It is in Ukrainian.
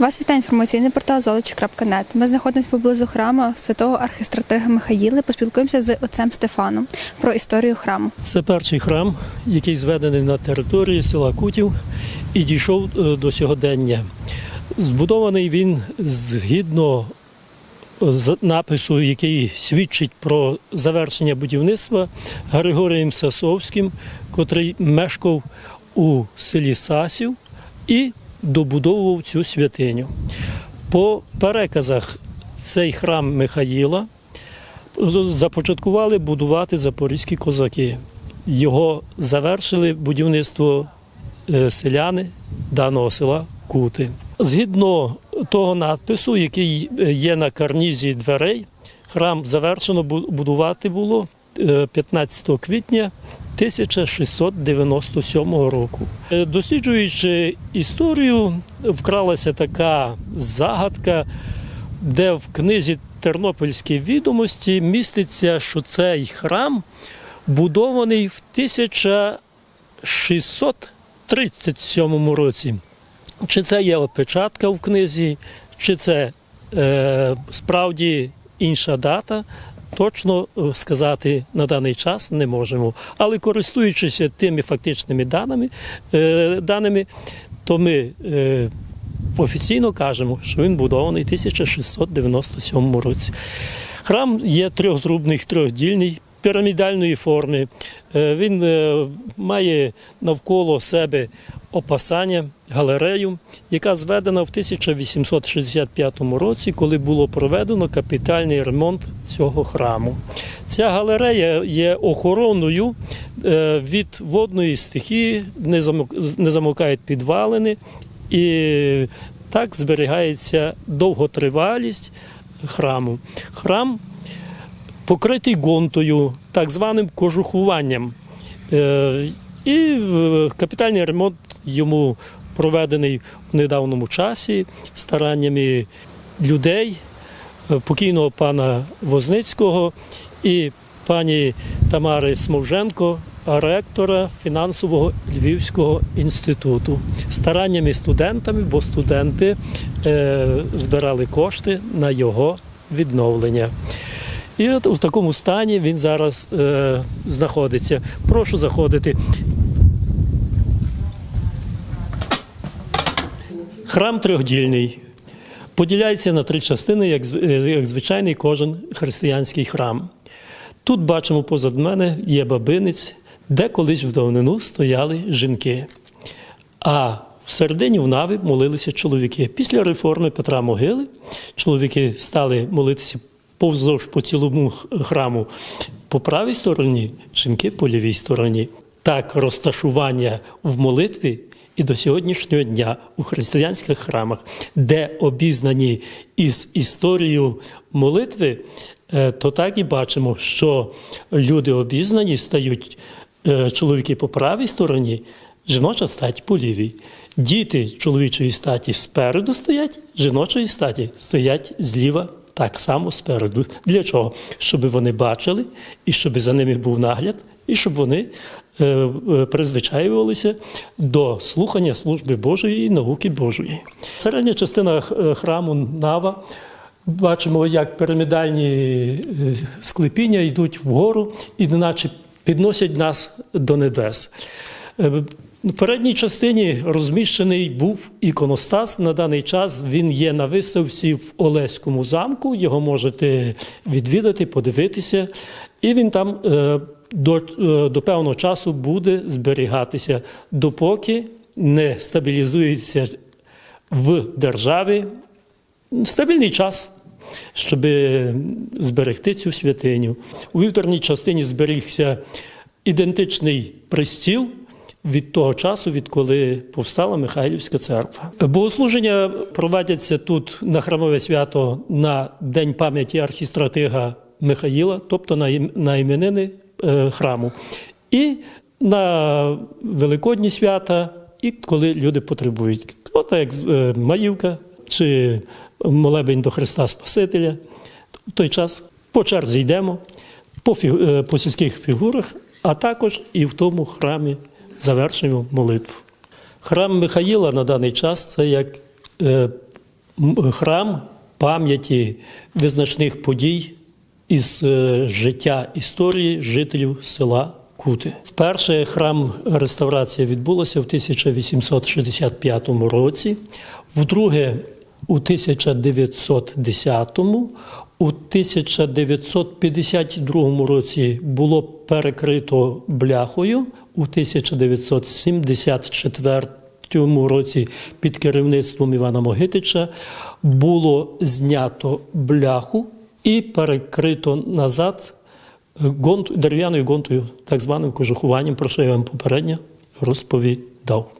Вас вітає інформаційний портал золочі.нет. Ми знаходимося поблизу храму святого архістратига Михаїли. Поспілкуємося з отцем Стефаном про історію храму. Це перший храм, який зведений на території села Кутів і дійшов е, до сьогодення. Збудований він згідно з напису, який свідчить про завершення будівництва Григорієм Сасовським, котрий мешкав у селі Сасів і добудовував цю святиню. По переказах цей храм Михаїла започаткували будувати запорізькі козаки. Його завершили будівництво е, селяни даного села Кути. Згідно того надпису, який е, є на карнізі дверей, храм завершено бу- будувати було е, 15 квітня 1697 року. Е, Досліджуючи історію, вкралася така загадка, де в книзі Тернопільські відомості міститься, що цей храм будований в 1637 році. Чи це є опечатка в книзі, чи це е, справді інша дата, точно е, сказати на даний час не можемо. Але користуючись тими фактичними даними, е, даними то ми е, офіційно кажемо, що він будований в 1697 році. Храм є трьохзрубний, трьохдільний, пірамідальної форми. Він має навколо себе опасання, галерею, яка зведена в 1865 році, коли було проведено капітальний ремонт цього храму. Ця галерея є охороною е, від водної стихії, не замокають підвалини, і так зберігається довготривалість храму. Храм покритий гонтою, так званим кожухуванням. Е, І е, капітальний ремонт йому проведений в недавньому часі стараннями людей, покійного пана Возницького і пані Тамари Смовженко, ректора фінансового Львівського інституту, стараннями студентами, бо студенти е, збирали кошти на його відновлення. І от у такому стані він зараз е, знаходиться. Прошу заходити. Храм трьохдільний. Поділяється на три частини, як, е, як звичайний кожен християнський храм. Тут бачимо позад мене є бабинець, де колись в давнину стояли жінки. А всередині в наві молилися чоловіки. Після реформи Петра Могили чоловіки стали молитися повздовж по цілому храму по правій стороні, жінки по лівій стороні. Так розташування в молитві і до сьогоднішнього дня у християнських храмах, де обізнані із історією молитви, е, то так і бачимо, що люди обізнані стають е, чоловіки по правій стороні, жіноча стать по лівій. Діти чоловічої статі спереду стоять, жіночої статі стоять зліва так само спереду. Для чого? Щоб вони бачили, і щоб за ними був нагляд, і щоб вони е, е, призвичаювалися до слухання служби Божої і науки Божої. Середня частина храму Нава. Бачимо, як пірамідальні е, склепіння йдуть вгору і неначе підносять нас до небес. В передній частині розміщений був іконостас. На даний час він є на виставці в Олеському замку. Його можете відвідати, подивитися. І він там е, до, е, до певного часу буде зберігатися, допоки не стабілізується в державі стабільний час, щоб зберегти цю святиню. У вівторній частині зберігся ідентичний пристіл від того часу, відколи повстала Михайлівська церква. Богослуження проводяться тут на храмове свято на День пам'яті архістратига Михаїла, тобто на ім- на іменини е, храму. І на Великодні свята, і коли люди потребують. От як е, Маївка чи молебень до Христа Спасителя. В той час по черзі йдемо по, е, по сільських фігурах, а також і в тому храмі завершуємо молитву. Храм Михаїла на даний час це як е, храм пам'яті визначних подій із е, життя історії жителів села Кути. Вперше храм реставрація відбулася в 1865 році, вдруге у 1910 у 1952 році було перекрито бляхою, у 1974 році під керівництвом Івана Могитича було знято бляху і перекрито назад гонт, дерев'яною гонтою, так званим кожухуванням, про що я вам попередньо розповідав.